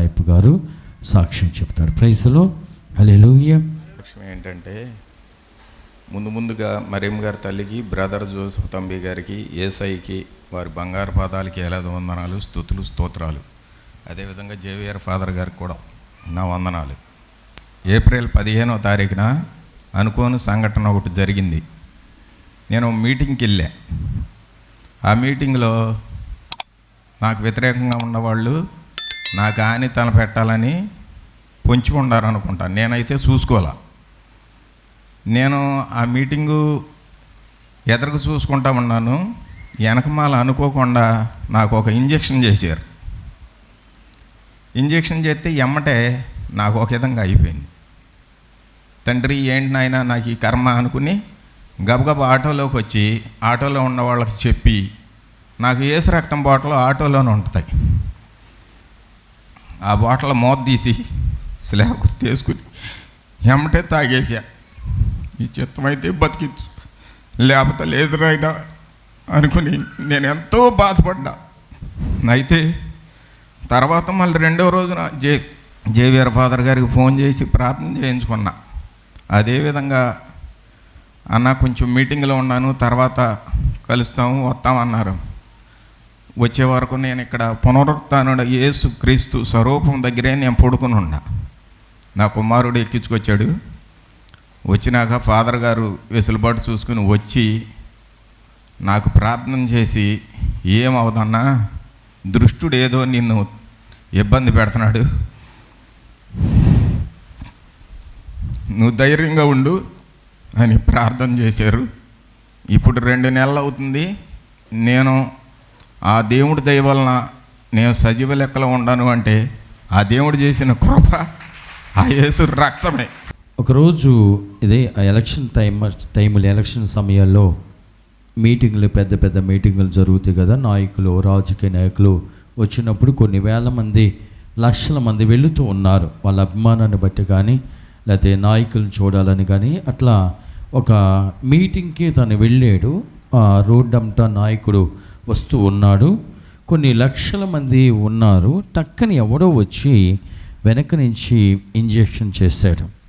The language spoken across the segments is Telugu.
రాయప్ప గారు సాక్ష్యం చెప్తాడు ప్రైజ్లో హల్లెలూయా. లక్ష్యం ఏంటంటే ముందు ముందుగా మరీం గారి తల్లికి బ్రదర్ జోసఫ్ తంబి గారికి ఏసైకి వారి బంగారు పాదాలకి ఎలా వందనాలు స్థుతులు స్తోత్రాలు. అదేవిధంగా జేవిఆర్ ఫాదర్ గారికి కూడా నా వందనాలు. ఏప్రిల్ పదిహేనో తారీఖున అనుకోని సంఘటన ఒకటి జరిగింది. నేను మీటింగ్కి వెళ్ళా. ఆ మీటింగ్లో నాకు వ్యతిరేకంగా ఉన్నవాళ్ళు నా ఆని తల పెట్టాలని పొంచి ఉండాలనుకుంటాను నేనైతే చూసుకోవాలా నేను ఆ మీటింగు ఎదరకు చూసుకుంటా ఉన్నాను వెనకమాల అనుకోకుండా నాకు ఒక ఇంజెక్షన్ చేశారు. ఇంజెక్షన్ చేస్తే ఎమ్మటే నాకు ఒక విధంగా అయిపోయింది. తండ్రి ఏంటి నాయన నాకు ఈ కర్మ అనుకుని గబగబ ఆటోలోకి వచ్చి ఆటోలో ఉన్న వాళ్ళకి చెప్పి నాకు ఏసు రక్తం బాటలో ఆటోలోనే ఉంటాయి ఆ బాటిల్ మూత తీసి స్లాబ్ గుర్తు వేసుకుని ఎమ్మటే తాగేసా ఈ చిత్తమైతే బతికించు. లేకపోతే లేదు రాయినా అనుకుని నేను ఎంతో బాధపడ్డా. అయితే తర్వాత మళ్ళీ రెండవ రోజున J J V R father గారికి ఫోన్ చేసి ప్రార్థన చేయించుకున్నా. అదేవిధంగా అన్న కొంచెం మీటింగ్లో ఉన్నాను తర్వాత కలుస్తాము వస్తామన్నారు. వచ్చే వరకు నేను ఇక్కడ పునరుత్నుడు యేసు క్రీస్తు స్వరూపం దగ్గరే నేను పడుకుని ఉన్నా. నా కుమారుడు ఎక్కించుకొచ్చాడు. వచ్చినాక ఫాదర్ గారు వెసులుబాటు చూసుకుని వచ్చి నాకు ప్రార్థన చేసి ఏమవుదన్నా దృష్టుడు ఏదో నిన్ను ఇబ్బంది పెడుతున్నాడు. నువ్వు ధైర్యంగా ఉండు అని ప్రార్థన చేశారు. ఇప్పుడు రెండు నెలలు అవుతుంది. నేను ఆ దేవుడి దయ వలన నేను సజీవ లెక్కలో ఉండను అంటే ఆ దేవుడు చేసిన కృప ఆ యేసు రక్తమే. ఒకరోజు ఇదే ఆ ఎలక్షన్ టైం టైములు ఎలక్షన్ సమయాల్లో మీటింగ్లు పెద్ద పెద్ద మీటింగులు జరుగుతాయి కదా నాయకులు రాజకీయ నాయకులు వచ్చినప్పుడు కొన్ని వేల మంది లక్షల మంది వెళుతూ ఉన్నారు. వాళ్ళ అభిమానాన్ని బట్టి కానీ లేకపోతే నాయకులను చూడాలని కానీ అట్లా ఒక మీటింగ్కి తను వెళ్ళాడు. ఆ అంతా నాయకుడు వస్తూ ఉన్నాడు. కొన్ని లక్షల మంది ఉన్నారు. టక్కని ఎవడో వచ్చి వెనక నుంచి ఇంజెక్షన్ చేశాడు.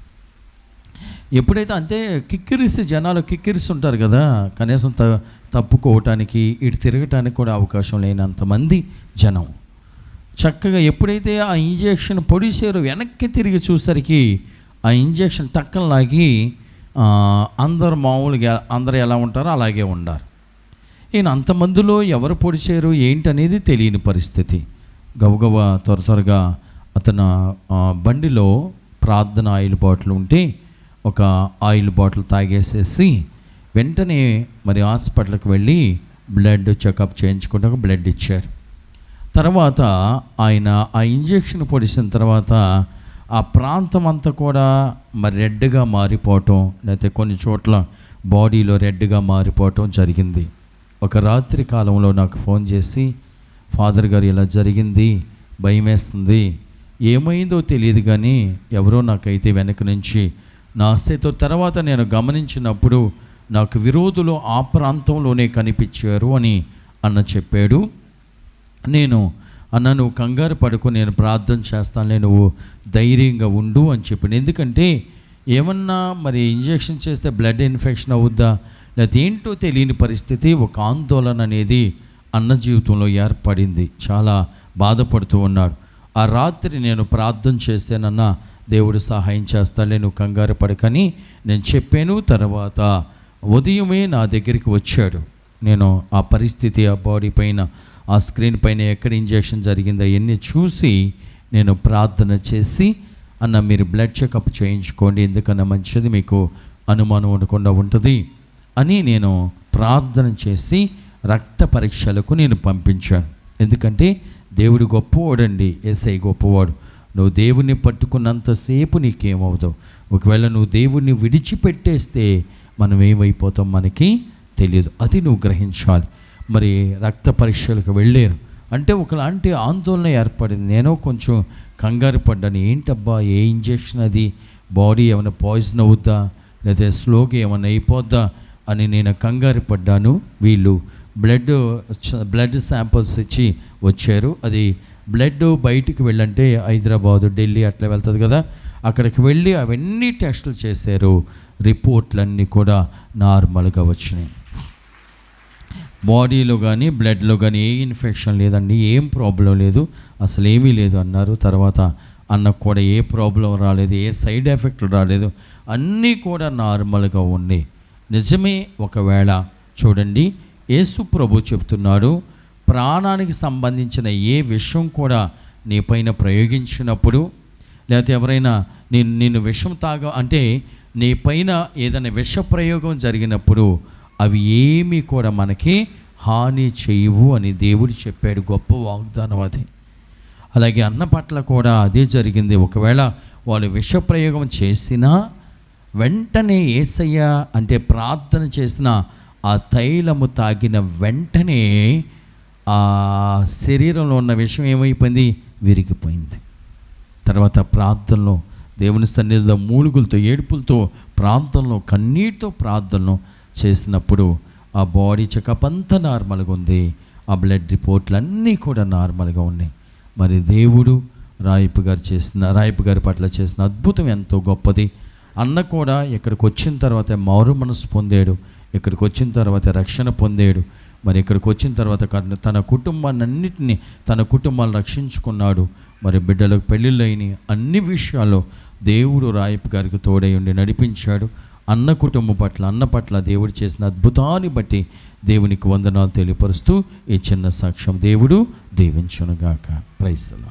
ఎప్పుడైతే అంటే కిక్కిరిసి జనాలు కిక్కిరిసి ఉంటారు కదా కనీసం త తప్పుకోవటానికి ఇటు తిరగటానికి కూడా అవకాశం లేనంతమంది జనం. చక్కగా ఎప్పుడైతే ఆ ఇంజెక్షన్ పొడిచారో వెనక్కి తిరిగి చూసరికి ఆ ఇంజెక్షన్ టక్కన లాగి అందరు మామూలుగా అందరు ఎలా ఉంటారో అలాగే ఉండారు. ఈయన అంతమందిలో ఎవరు పొడిచారు ఏంటనేది తెలియని పరిస్థితి. గవగవ త్వర త్వరగా అతను బండిలో ప్రార్థన ఆయిల్ బాటిల్ ఉంటే ఒక ఆయిల్ బాటిల్ తాగేసేసి వెంటనే మరి హాస్పిటల్కి వెళ్ళి బ్లడ్ చెకప్ చేయించుకుంటే బ్లడ్ ఇచ్చారు. తర్వాత ఆయన ఆ ఇంజెక్షన్ పొడిచిన తర్వాత ఆ ప్రాంతం అంతా కూడా మరి రెడ్గా మారిపోవటం లేకపోతే కొన్ని చోట్ల బాడీలో రెడ్గా మారిపోవటం జరిగింది. ఒక రాత్రి కాలంలో నాకు ఫోన్ చేసి ఫాదర్ గారు ఇలా జరిగింది భయం వేస్తుంది ఏమైందో తెలియదు కానీ ఎవరో నాకైతే వెనక నుంచి నా ఆశతో తర్వాత నేను గమనించినప్పుడు నాకు విరోధులు ఆ ప్రాంతంలోనే కనిపించారు అని అన్న చెప్పాడు. నేను అన్న నువ్వు కంగారు పడుకు నేను ప్రార్థన చేస్తానులే నువ్వు ధైర్యంగా ఉండు అని చెప్పాను. ఎందుకంటే ఏమన్నా మరి ఇంజెక్షన్ చేస్తే బ్లడ్ ఇన్ఫెక్షన్ అవుద్దా? లేకపోతే ఏంటో తెలియని పరిస్థితి ఒక ఆందోళన అనేది అన్న జీవితంలో ఏర్పడింది. చాలా బాధపడుతూ ఉన్నాడు. ఆ రాత్రి నేను ప్రార్థన చేశానన్న దేవుడు సహాయం చేస్తాలే నువ్వు కంగారు పడకని నేను చెప్పాను. తర్వాత ఉదయమే నా దగ్గరికి వచ్చాడు. నేను ఆ పరిస్థితి ఆ బాడీ పైన ఆ స్క్రీన్ పైన ఎక్కడ ఇంజెక్షన్ జరిగిందో అవన్నీ చూసి నేను ప్రార్థన చేసి అన్న మీరు బ్లడ్ చెకప్ చేయించుకోండి. ఎందుకన్నా మంచిది? మీకు అనుమానం ఉండకుండా ఉంటుంది. అని నేను ప్రార్థన చేసి రక్త పరీక్షలకు నేను పంపించాను. ఎందుకంటే దేవుడు గొప్పవాడండి ఎస్ఐ గొప్పవాడు. నువ్వు దేవుణ్ణి పట్టుకున్నంతసేపు నీకేమవుతావు ఒకవేళ నువ్వు దేవుణ్ణి విడిచిపెట్టేస్తే మనం ఏమైపోతాం మనకి తెలియదు. అది నువ్వు గ్రహించాలి. మరి రక్త పరీక్షలకు వెళ్ళారు అంటే ఒకలాంటి ఆందోళన ఏర్పడింది. నేను కొంచెం కంగారు పడ్డాను. ఏంటబ్బా ఏ ఇంజెక్షన్ అది? బాడీ ఏమైనా పాయిజన్ అవుద్దా? లేదా స్లోగా ఏమైనా అయిపోద్దా? అని నేను కంగారు పడ్డాను. వీళ్ళు బ్లడ్ బ్లడ్ శాంపిల్స్ ఇచ్చి వచ్చారు. అది బ్లడ్ బయటికి వెళ్ళంటే హైదరాబాదు ఢిల్లీ అట్లా వెళ్తుంది కదా. అక్కడికి వెళ్ళి అవన్నీ టెస్టులు చేశారు. రిపోర్ట్లన్నీ కూడా నార్మల్గా వచ్చినాయి. బాడీలో కానీ బ్లడ్లో కానీ ఏ ఇన్ఫెక్షన్ లేదండి ఏం ప్రాబ్లం లేదు. అసలు ఏమీ లేదు అన్నారు. తర్వాత అన్నకు కూడా ఏ ప్రాబ్లం రాలేదు ఏ సైడ్ ఎఫెక్ట్ రాలేదు. అన్నీ కూడా నార్మల్గా ఉన్నాయి. నిజమే ఒకవేళ చూడండి యేసు ప్రభు చెప్తున్నాడు ప్రాణానికి సంబంధించిన ఏ విషయం కూడా నీ పైన ప్రయోగించినప్పుడు లేకపోతే ఎవరైనా నేను నిన్ను విషం తాగ అంటే నీ పైన ఏదైనా విష ప్రయోగం జరిగినప్పుడు అవి ఏమీ కూడా మనకి హాని చేయవు అని దేవుడు చెప్పాడు గొప్ప వాగ్దానం అది. అలాగే అన్న పట్ల కూడా అదే జరిగింది. ఒకవేళ వాళ్ళు విష ప్రయోగం చేసినా వెంటనే ఏసయ్య అంటే ప్రార్థన చేసిన ఆ తైలము తాగిన వెంటనే ఆ శరీరంలో ఉన్న విషయం ఏమైపోయింది? విరిగిపోయింది. తర్వాత ప్రార్థనలో దేవుని సన్నిధిలో మూలుగులతో ఏడుపులతో ప్రాంతంలో కన్నీటితో ప్రార్థనలు చేసినప్పుడు ఆ బాడీ చెకప్ అంతా నార్మల్గా ఉంది. ఆ బ్లడ్ రిపోర్ట్లు అన్నీ కూడా నార్మల్గా ఉన్నాయి. మరి దేవుడు రాయపు గారు చేసిన రాయపు గారి పట్ల చేసిన అద్భుతం ఎంతో గొప్పది. అన్న కూడా ఇక్కడికి వచ్చిన తర్వాత మారు మనసు పొందాడు. ఇక్కడికి వచ్చిన తర్వాత రక్షణ పొందాడు. మరి ఇక్కడికి వచ్చిన తర్వాత తన కుటుంబాన్ని అన్నిటినీ తన కుటుంబాన్ని రక్షించుకున్నాడు. మరి బిడ్డలకు పెళ్ళిళ్ళైన అన్ని విషయాల్లో దేవుడు రాయపు గారికి తోడై ఉండి నడిపించాడు. అన్న కుటుంబం పట్ల అన్న పట్ల దేవుడు చేసిన అద్భుతాన్ని బట్టి దేవునికి వందనాలు తెలియపరుస్తూ ఈ చిన్న సాక్ష్యం దేవుడు దీవించునుగాక. ప్రైస్తలా